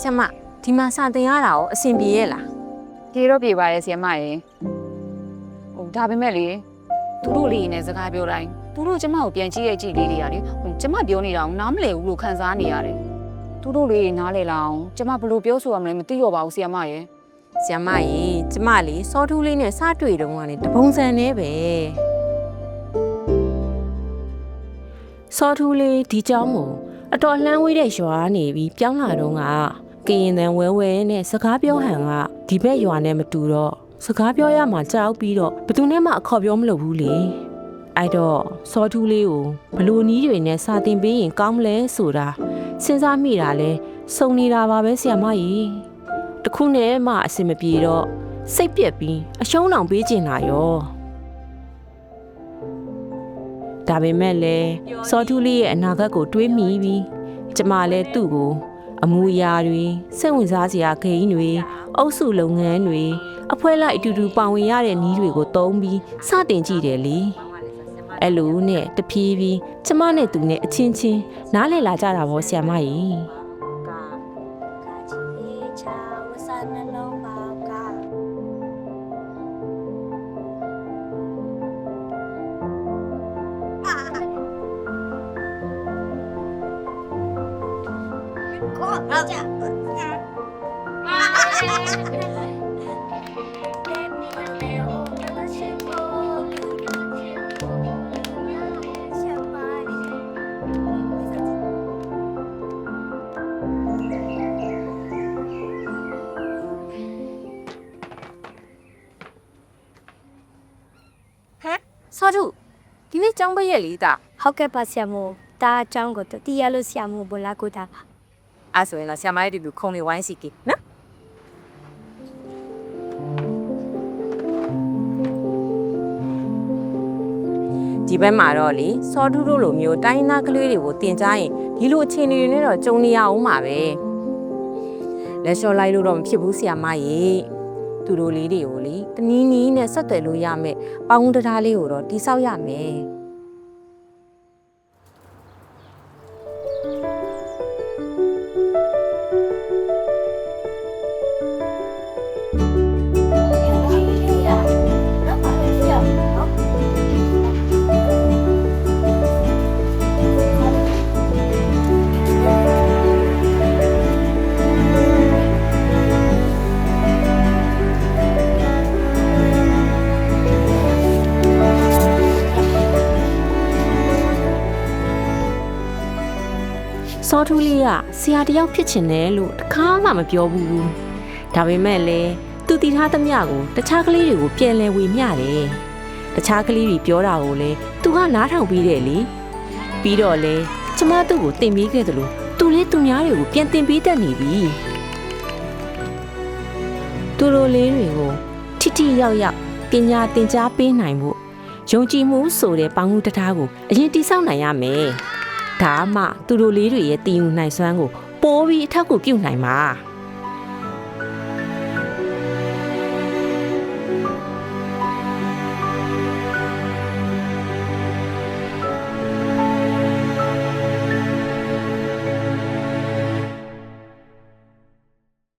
ဆရာမဒီမှာစာတင်ရတာရောအဆင်ပြေရဲ့လား ပြေတော့ပြေပါရဲ့ဆီယမရေဟိုဒါပေမဲ့လေသူတို့လေးနဲ့စကားပြောတိုင်းသူတို့ကျမကိုပြန်ကြည့်ရဲ့ကြည့်လေးတွေကလေဟိုကျမပြောနေတာကိုနားမလည်ဘူးလို့ခံစားနေရတယ်သူတို့လေးနားလေလောက်အောင်ကျမဘယ်လိုပြောဆိုရမလဲမသိတော့ပါဘူးဆီယမရေ ဆရာမရေကျမလေးစောထူးလေးနဲ့စတွေ့တုန်းကလေတပုံစံနဲ့ပဲစောထူးလေးဒီเจ้าမို့အတော်လှမ်းဝေးတဲ့ရွာနေပြီးပြောင်းလာတော့က ကရင်တန်ဝဲဝဲနဲ့စကားပြောဟန်ကဒီဘက်ရွာနဲ့မတူတော့စကားပြောရမှကြောက်ပြီးတော့ဘယ်သူနဲ့မှအခေါ်ပြောမလုပ်ဘူးလေအဲ့တော့စောထူးလေးကိုဘလို့နီးတွေနဲ့စာတင်ပေးရင်ကောင်းမလဲဆိုတာစဉ်းစားမိတာလဲစုံနေတာပါပဲဆရာမကြီးတခုနဲ့မှအဆင်မပြေတော့စိတ်ပြက်ပြီးအရှုံးအောင်ပေးကျင်လာရောဒါပေမဲ့လည်းစောထူးလေးရဲ့အနာဂတ်ကိုတွေးမိပြီးကျမလည်းသူ့ကို အမူအရာတွေစိတ်ဝင်စားစရာဂိမ်းတွေအုပ်စုလုပ်ငန်းတွေအဖွဲလိုက်အတူတူပါဝင်ရတဲ့နည်းတွေကိုသုံးပြီးစတင်ကြည့်တယ်လေအဲ့လိုနဲ့တဖြည်းဖြည်းကျမနဲ့သူနဲ့အချင်းချင်းနားလည်လာကြတာပေါ့ဆရာမကြီး ဆနလုံးပေါကကိုအကြ။စောထုဒီနေ့ကျောင်းပိတ်ရက်လေးတာဟုတ်ကဲ့ပါဆရာမို့ဒါအကြောင်းကိုတတိယလို့ဆရာမို့ဘလာကိုတာပါ အဲ့ဆိုရင်တော့ဆရာမရဲ့ဒီလိုခုံလေးဝိုင်းစီကေနော်ဒီဘက်မှာတော့လေစောထုတို့လိုမျိုးတိုင်းသားကလေးတွေကိုတင်ကြရင်ဒီလိုအခြေအနေတွေနဲ့တော့ကြုံနေရအောင်ပါပဲလက်လျှော်လိုက်လို့တော့မဖြစ်ဘူးဆရာမရေသူတို့လေးတွေကိုလေတနည်းနည်းနဲ့ဆက်သွယ်လို့ရမယ်ပေါင်းတရားလေးကိုတော့တိဆောက်ရမယ် စောထူးလေးကဆရာတယောက်ဖြစ်ချင်တယ်လို့တခါမှမပြောဘူးဒါပေမဲ့လည်းသူတည်ထားသမျှကိုတခြားကလေးတွေကိုပြန်လဲဝေမျှတယ်တခြားကလေးတွေပြောတာကိုလည်းသူကနားထောင်ပြီးတယ်လေပြီးတော့လေကျမသူ့ကိုတင်ပေးခဲ့တယ်လို့သူလေးသူများတွေကိုပြန်တင်ပေးတတ်နေပြီသူတို့လေးတွေကိုထိထိရောက်ရောက်ပညာသင်ကြားပေးနိုင်ဖို့ယုံကြည်မှုဆိုတဲ့ပေါင်းမှုတရားကိုအရင်တိဆောက်နိုင်ရမယ် ဒါမှသူတို့လေးတွေရဲ့တည်ယူနိုင်စွမ်းကိုပိုးပြီးအထောက်အကူပြုနိုင်မှာ